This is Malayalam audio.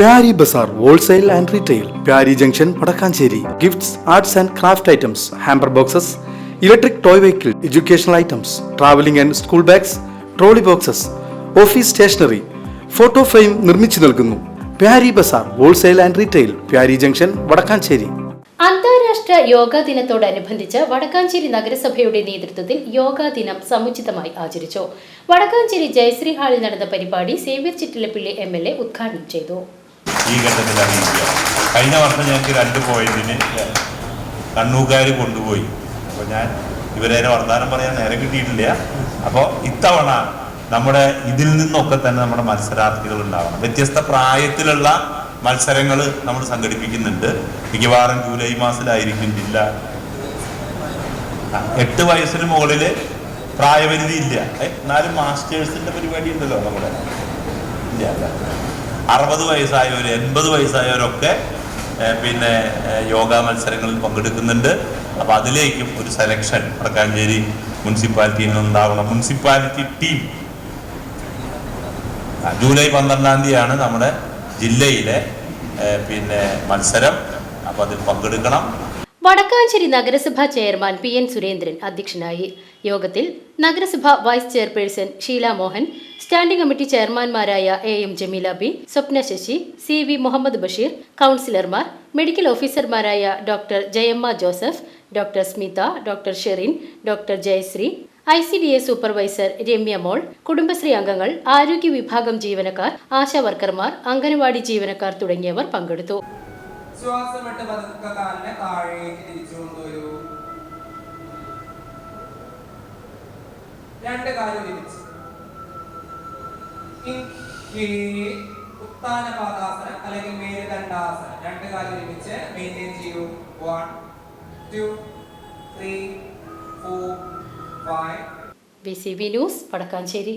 Pyari Bazar wholesale and retail Pyari junction Vadakkanchery. Gifts arts and craft items hamper boxes electric toy vehicle educational items travelling and school bags trolley boxes office stationery photo frame നിർമ്മിച്ചു നൽകുന്നു. Pyari Bazar wholesale and retail Pyari junction Vadakkanchery. അന്താരാഷ്ട്ര യോഗാ ദിനത്തോടനുബന്ധിച്ച് വടക്കാഞ്ചേരി നഗരസഭയുടെ നേതൃത്വത്തിൽ യോഗാ ദിനം സമുചിതമായി ആചരിച്ചു. വടക്കാഞ്ചേരി ജയശ്രീ ഹാളിൽ നടന്ന പരിപാടി Xavier Chittilappilly M L A ഉദ്ഘാടനം ചെയ്തു. ഈ ഘട്ടത്തിൽ അറിയിക്കുക. കഴിഞ്ഞ വർഷം ഞങ്ങൾക്ക് രണ്ട് പോയിന്റിന് കണ്ണൂക്കാർ കൊണ്ടുപോയി. അപ്പോൾ ഞാൻ ഇവരെ വർത്തമാനം പറയാൻ നേരം കിട്ടിയിട്ടില്ല. അപ്പോൾ ഇത്തവണ നമ്മുടെ ഇതിൽ നിന്നൊക്കെ തന്നെ നമ്മുടെ മത്സരാർത്ഥികൾ ഉണ്ടാവണം. വ്യത്യസ്ത പ്രായത്തിലുള്ള മത്സരങ്ങൾ നമ്മൾ സംഘടിപ്പിക്കുന്നുണ്ട്. മിക്കവാറും ജൂലൈ മാസത്തിലായിരിക്കും ഇല്ല എട്ട് വയസ്സിന് മുകളിൽ പ്രായപരിധി ഇല്ല. എന്നാലും മാസ്റ്റേഴ്സിന്റെ പരിപാടി ഉണ്ടല്ലോ നമ്മുടെ. ഇല്ല അറുപത് വയസ്സായവർ എൺപത് വയസ്സായവരൊക്കെ പിന്നെ യോഗ മത്സരങ്ങളിൽ പങ്കെടുക്കുന്നുണ്ട്. അപ്പൊ അതിലേക്കും ഒരു സെലക്ഷൻ വടക്കാഞ്ചേരി മുനിസിപ്പാലിറ്റിയിൽ നിന്നുണ്ടാവണം. Municipality team. ജൂലൈ പന്ത്രണ്ടാം തീയതിയാണ് നമ്മുടെ ജില്ലയിലെ പിന്നെ മത്സരം. അപ്പൊ അതിൽ പങ്കെടുക്കണം. വടക്കാഞ്ചേരി നഗരസഭാ ചെയർമാൻ പി എൻ സുരേന്ദ്രൻ അധ്യക്ഷനായി. യോഗത്തിൽ നഗരസഭ vice chairperson Sheela Mohan standing committee ചെയർമാൻമാരായ A M Jameela B Swapna Sasi C V Muhammad Basheer കൗൺസിലർമാർ മെഡിക്കൽ ഓഫീസർമാരായ doctor Jayamma Joseph doctor Smitha doctor Sherin doctor Jayashree I C D A supervisor Ramya Mol Kudumbashree അംഗങ്ങൾ ആരോഗ്യ വിഭാഗം ജീവനക്കാർ ആശാ വർക്കർമാർ അംഗനവാടി ജീവനക്കാർ തുടങ്ങിയവർ പങ്കെടുത്തു. ശ്വാസം വിട്ട് പതുക്കെ കാലിനെ താഴേക്ക് തിരിച്ചു കൊണ്ടുവരൂ. രണ്ട് കാലം ഒരുമിച്ച്. ഉത്താന പാദാസനം അല്ലെങ്കിൽ മേരുദണ്ഡാസനം രണ്ട് കാലം ഒരുമിച്ച് മെയിന്റെയിൻ ചെയ്യൂ. One two three four five B C B news Vadakkanchery.